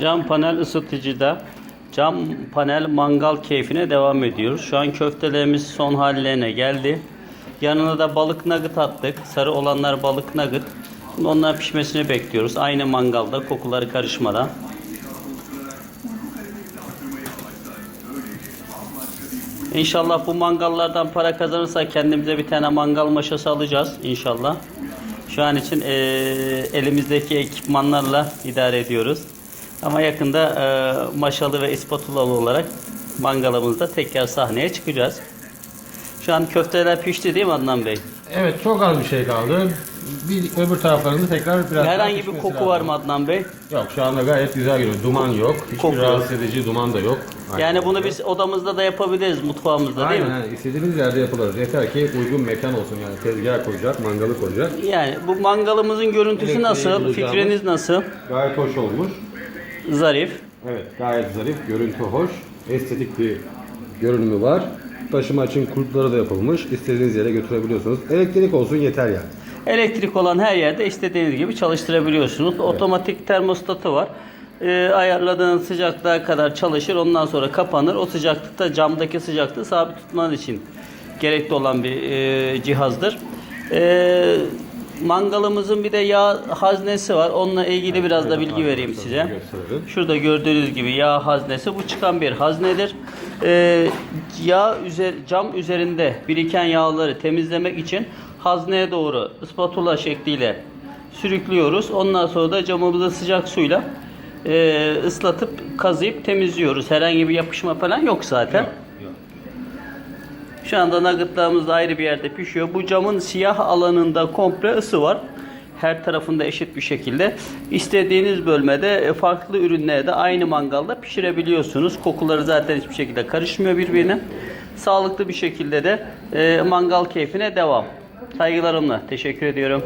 Cam panel ısıtıcıda cam panel mangal keyfine devam ediyoruz. Şu an köftelerimiz son hallerine geldi. Yanına da balık nugget attık. Sarı olanlar balık nugget. Şimdi onların pişmesini bekliyoruz. Aynı mangalda kokuları karışmadan. İnşallah bu mangallardan para kazanırsak kendimize bir tane mangal maşası alacağız inşallah. Şu an için eee, elimizdeki ekipmanlarla idare ediyoruz. Ama yakında eee, maşalı ve ispatulalı olarak mangalımızda tekrar sahneye çıkacağız. Şu an köfteler pişti değil mi Adnan Bey? Evet çok az bir şey kaldı. Bir öbür taraflarını tekrar biraz Herhangi bir koku lazım. var mı Adnan Bey? Yok şu anda gayet güzel geliyor. Duman yok. Hiçbir Koku yok. rahatsız edici duman da yok. Yani bunu biz odamızda da yapabiliriz mutfağımızda değil Aynen, mi? aynen. istediğiniz yerde yapılır. Yeter ki uygun mekan olsun yani tezgah koyacak, mangalı koyacak. Yani bu mangalımızın görüntüsü Elektriği nasıl? bulacağımız- Fikriniz nasıl? Gayet hoş olmuş. Zarif. Evet gayet zarif, görüntü hoş, estetik bir görünümü var. Taşıma için kulpları da yapılmış. İstediğiniz yere götürebiliyorsunuz. Elektrik olsun yeter yani. Elektrik olan her yerde istediğiniz gibi çalıştırabiliyorsunuz. Otomatik termostatı var. Ee, ayarladığınız sıcaklığa kadar çalışır. Ondan sonra kapanır. O sıcaklıkta camdaki sıcaklığı sabit tutmanız için gerekli olan bir e, cihazdır. Ee, mangalımızın bir de yağ haznesi var. Onunla ilgili biraz da bilgi vereyim size. Şurada gördüğünüz gibi yağ haznesi bu çıkan bir haznedir. Ee, yağ üzer, cam üzerinde biriken yağları temizlemek için hazneye doğru spatula şekliyle sürüklüyoruz. Ondan sonra da camımızı sıcak suyla e, ıslatıp kazıyıp temizliyoruz. Herhangi bir yapışma falan yok zaten. Şu anda nuggetlarımız da ayrı bir yerde pişiyor. Bu camın siyah alanında komple ısı var. Her tarafında eşit bir şekilde. İstediğiniz bölmede e, farklı ürünleri de aynı mangalda pişirebiliyorsunuz. Kokuları zaten hiçbir şekilde karışmıyor birbirine. Sağlıklı bir şekilde de e, mangal keyfine devam. Saygılarımla. Teşekkür ediyorum.